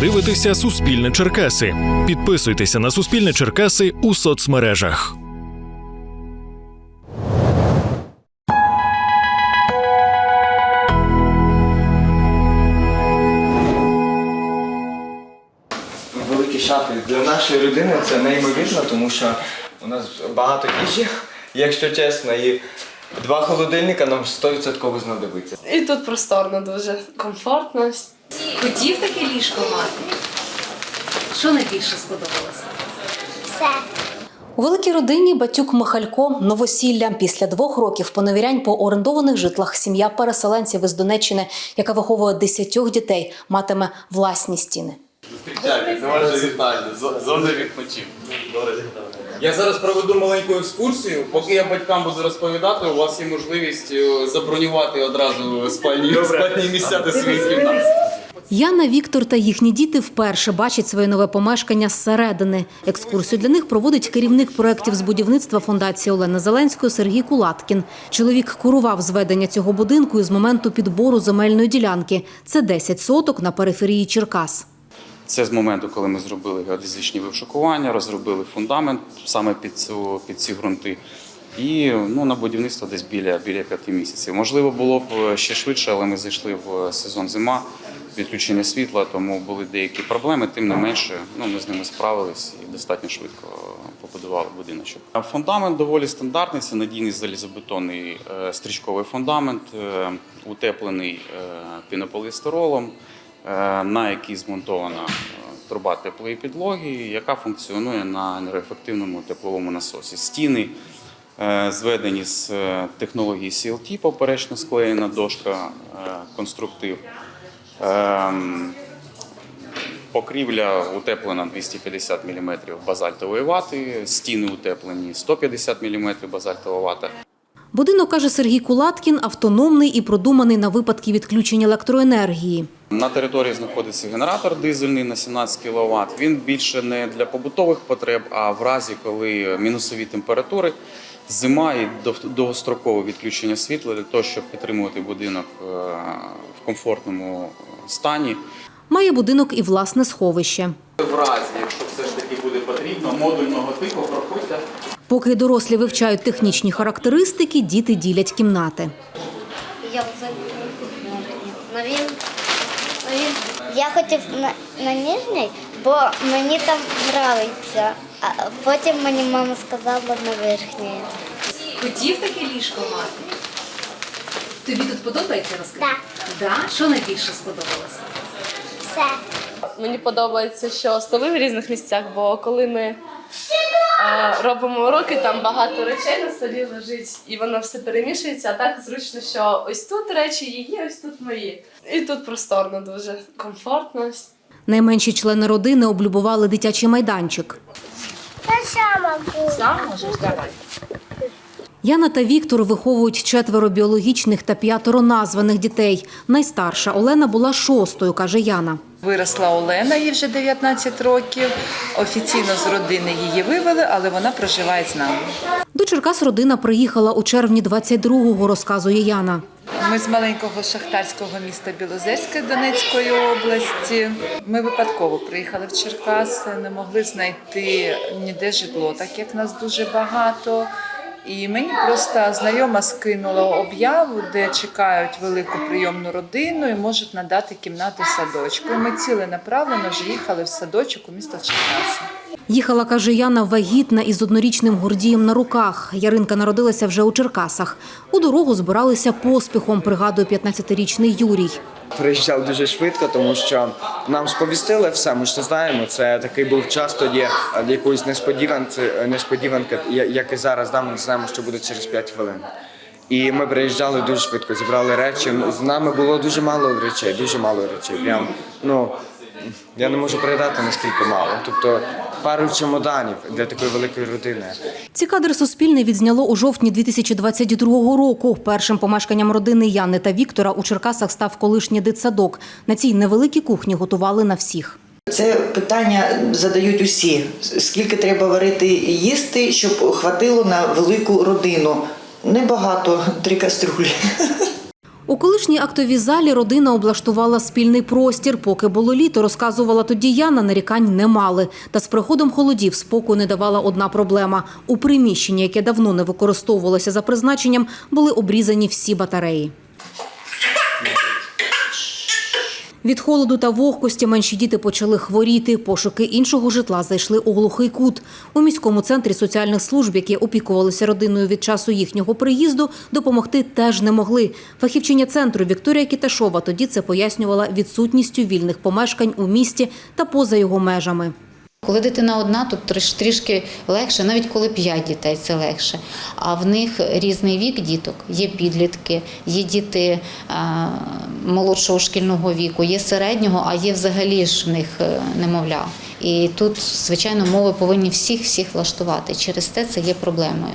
дивитеся Суспільне Черкаси. Підписуйтеся на Суспільне Черкаси у соцмережах. великі шафи. Для нашої родини це неймовірно, тому що у нас багато їжі, якщо чесно, і два холодильника нам 100% знадобиться. І тут просторно дуже, комфортно. Хотів таке ліжко мати? Що найбільше сподобалося? У великій родині Батюк Михалько новосілля після двох років поневірянь по орендованих житлах сім'я переселенців із Донеччини, яка виховує десятьох дітей, матиме власні стіни. Зустрічайте, це ваше вітання. З- Зони. Я зараз проведу маленьку екскурсію. Поки я батькам буду розповідати, у вас є можливість е, забронювати одразу спальні, спальні місця до своїх кімнат. Яна, Віктор та їхні діти вперше бачать своє нове помешкання зсередини. Екскурсію для них проводить керівник проєктів з будівництва фундації Олени Зеленської Сергій Кулаткін. Чоловік курував зведення цього будинку із моменту підбору земельної ділянки. Це 10 соток на периферії Черкас. Це з моменту, коли ми зробили геодезичні вишукування, розробили фундамент саме під, цю, під ці ґрунти. І ну, на будівництво десь біля, біля п'яти місяців. Можливо, було б е, ще швидше, але ми зайшли в сезон зима, відключення світла, тому були деякі проблеми. Тим не менше, ну, ми з ними справились і достатньо швидко побудували будиночок. Фундамент доволі стандартний, це надійний залізобетонний е, стрічковий фундамент, е, утеплений е, пінополістиролом, на який змонтована труба теплої підлоги, яка функціонує на енергоефективному тепловому насосі. Стіни зведені з технології CLT, поперечно склеєна дошка, конструктив. Ем, Покрівля утеплена 250 мм базальтової вати, стіни утеплені 150 мм базальтова вата. Будинок, каже Сергій Кулаткін, автономний і продуманий на випадки відключення електроенергії. На території знаходиться генератор дизельний на 17 кВт. Він більше не для побутових потреб, а в разі, коли мінусові температури, зима і довгострокове відключення світла для того, щоб підтримувати будинок е, в комфортному стані. Має будинок і власне сховище. В разі, якщо все ж таки буде потрібно, модульного типу проходьте. Поки дорослі вивчають технічні характеристики, діти ділять кімнати. Я. Я хотів на, на нижній, бо мені там подобається. А потім мені мама сказала на верхній. Хотів таке ліжко мати? Тобі тут подобається розкажи? Так. Да? Що найбільше сподобалося? Все. Мені подобається, що столи в різних місцях, бо коли ми е, робимо уроки, там багато речей на столі лежить, і воно все перемішується, а так зручно, що ось тут речі її, ось тут мої. І тут просторно дуже, комфортно. Найменші члени родини облюбували дитячий майданчик. Я сама буду. Сам можеш давай. Яна та Віктор виховують четверо біологічних та п'ятеро названих дітей. Найстарша Олена була шостою, каже Яна. Виросла Олена, їй вже 19 років. Офіційно з родини її вивели, але вона проживає з нами. До Черкас родина приїхала у червні 22-го, розказує Яна. Ми з маленького шахтарського міста Білозерське Донецької області. Ми випадково приїхали в Черкаси, не могли знайти ніде житло, так як нас дуже багато. І мені просто знайома скинула об'яву, де чекають велику прийомну родину і можуть надати кімнату садочку. І ми ціленаправленно вже їхали в садочок у місто Черкаси. Їхала, каже Яна, вагітна із однорічним Гордієм на руках. Яринка народилася вже у Черкасах. У дорогу збиралися поспіхом, пригадує 15-річний Юрій. Приїжджав дуже швидко, тому що нам сповістили все. Ми ж не знаємо. Це такий був час тоді е, якоїсь несподіванки, несподіванки, як і зараз. Да, ми не знаємо, що буде через 5 хвилин. І ми приїжджали дуже швидко, зібрали речі. З нами було дуже мало речей, дуже мало речей. Прям ну я не можу передати наскільки мало. Тобто пару чемоданів для такої великої родини. Ці кадри Суспільне відзняло у жовтні 2022 року. Першим помешканням родини Яни та Віктора у Черкасах став колишній дитсадок. На цій невеликій кухні готували на всіх. Це питання задають усі. Скільки треба варити і їсти, щоб хватило на велику родину? Небагато, три каструлі. У колишній актовій залі родина облаштувала спільний простір. Поки було літо, розказувала тоді Яна, нарікань не мали. Та з приходом холодів спокою не давала одна проблема. У приміщенні, яке давно не використовувалося за призначенням, були обрізані всі батареї. Від холоду та вогкості менші діти почали хворіти. Пошуки іншого житла зайшли у глухий кут. У міському центрі соціальних служб, які опікувалися родиною від часу їхнього приїзду, допомогти теж не могли. Фахівчиня центру Вікторія Кіташова тоді це пояснювала відсутністю вільних помешкань у місті та поза його межами. Коли дитина одна, тут трішки легше, навіть коли п'ять дітей це легше. А в них різний вік діток. Є підлітки, є діти е, молодшого шкільного віку, є середнього, а є взагалі ж в них е, немовля. І тут, звичайно, мови повинні всіх всіх влаштувати. Через те це є проблемою.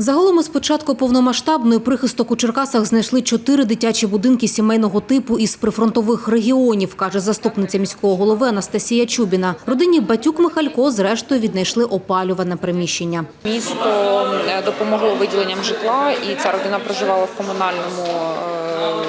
Загалом із початку повномасштабної прихисток у Черкасах знайшли чотири дитячі будинки сімейного типу із прифронтових регіонів, каже заступниця міського голови Анастасія Чубіна. Родині Батюк-Михалько зрештою віднайшли опалюване приміщення. Місто е, допомогло виділенням житла, і ця родина проживала в комунальному е,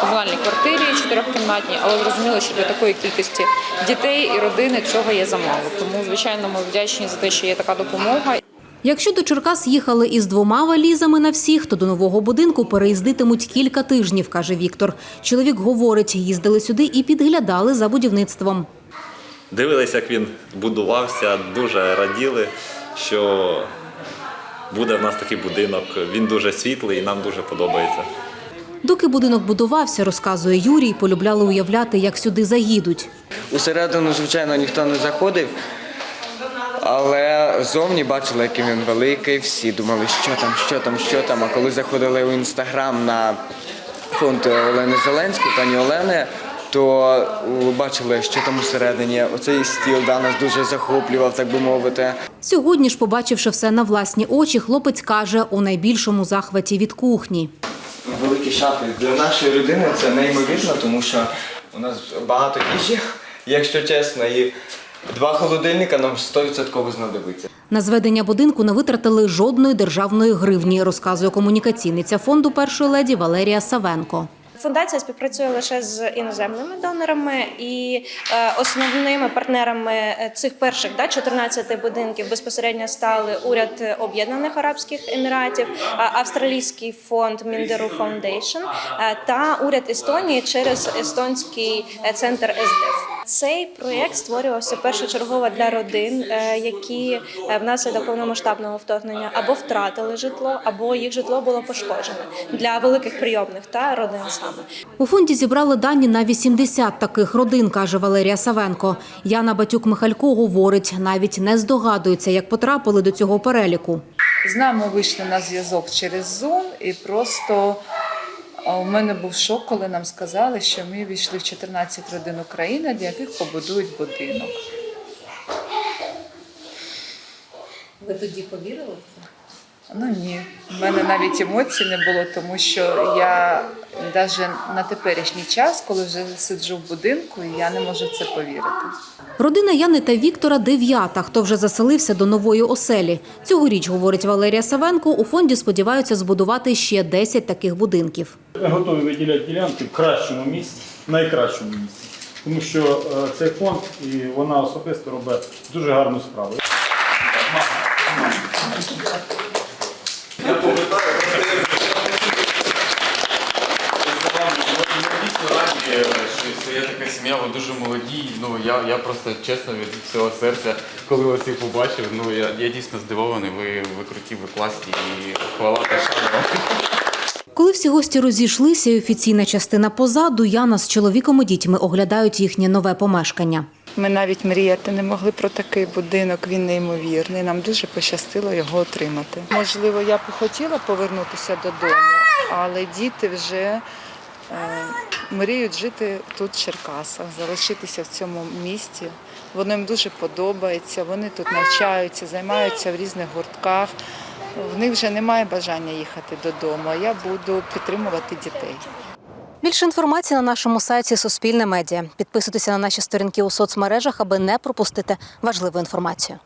комунальній квартирі чотирьохкімнатній, але зрозуміло, що для такої кількості дітей і родини цього є замало. Тому, звичайно, ми вдячні за те, що є така допомога. Якщо до Черкас їхали із двома валізами на всіх, то до нового будинку переїздитимуть кілька тижнів, каже Віктор. Чоловік говорить, їздили сюди і підглядали за будівництвом. Дивилися, як він будувався, дуже раділи, що буде в нас такий будинок. Він дуже світлий і нам дуже подобається. Доки будинок будувався, розказує Юрій, полюбляли уявляти, як сюди заїдуть. Усередину, звичайно, ніхто не заходив, але зовні бачили, який він великий. Всі думали, що там, що там, що там. А коли заходили в інстаграм на фонд Олени Зеленської, пані Олени, то бачили, що там усередині. Оцей стіл да, нас дуже захоплював, так би мовити. Сьогодні ж, побачивши все на власні очі, хлопець каже, у найбільшому захваті від кухні. Великі шафи для нашої людини це неймовірно, тому що у нас багато їжі, якщо чесно, і два холодильника нам 100% знадобиться. На зведення будинку не витратили жодної державної гривні, розказує комунікаційниця фонду першої леді Валерія Савенко. Фундація співпрацює лише з іноземними донорами і е, основними партнерами е, цих перших да, 14 будинків безпосередньо стали уряд Об'єднаних Арабських Еміратів, австралійський фонд Міндеру Фаундейшн е, та уряд Естонії через естонський центр СДФ. Цей проєкт створювався першочергово для родин, е, які е, внаслідок повномасштабного вторгнення або втратили житло, або їх житло було пошкоджене для великих прийомних та родин саме. У фонді зібрали дані на 80 таких родин, каже Валерія Савенко. Яна Батюк-Михалько говорить, навіть не здогадується, як потрапили до цього переліку. З нами вийшли на зв'язок через Zoom і просто у мене був шок, коли нам сказали, що ми війшли в 14 родин України, для яких побудують будинок. Ви тоді повірили в це? Ну ні, в мене навіть емоцій не було, тому що я навіть на теперішній час, коли вже сиджу в будинку, я не можу в це повірити. Родина Яни та Віктора дев'ята, хто вже заселився до нової оселі. Цьогоріч, говорить Валерія Савенко, у фонді сподіваються збудувати ще 10 таких будинків. Ми готові виділяти ділянки в кращому місці, найкращому місці. Тому що е, цей фонд і вона особисто робить дуже гарну справу. Що є така ви дуже молоді. Ну я, я просто чесно від всього серця, коли вас їх побачив, ну я, я дійсно здивований. Ви, ви круті, ви класні і хвала та шана. Коли всі гості розійшлися і офіційна частина позаду, Яна з чоловіком і дітьми оглядають їхнє нове помешкання. Ми навіть мріяти не могли про такий будинок. Він неймовірний. Нам дуже пощастило його отримати. Можливо, я б хотіла повернутися додому, але діти вже мріють жити тут, в Черкасах, залишитися в цьому місті. Воно їм дуже подобається. Вони тут навчаються, займаються в різних гуртках. В них вже немає бажання їхати додому. Я буду підтримувати дітей. Більше інформації на нашому сайті Суспільне медіа. Підписуйтеся на наші сторінки у соцмережах, аби не пропустити важливу інформацію.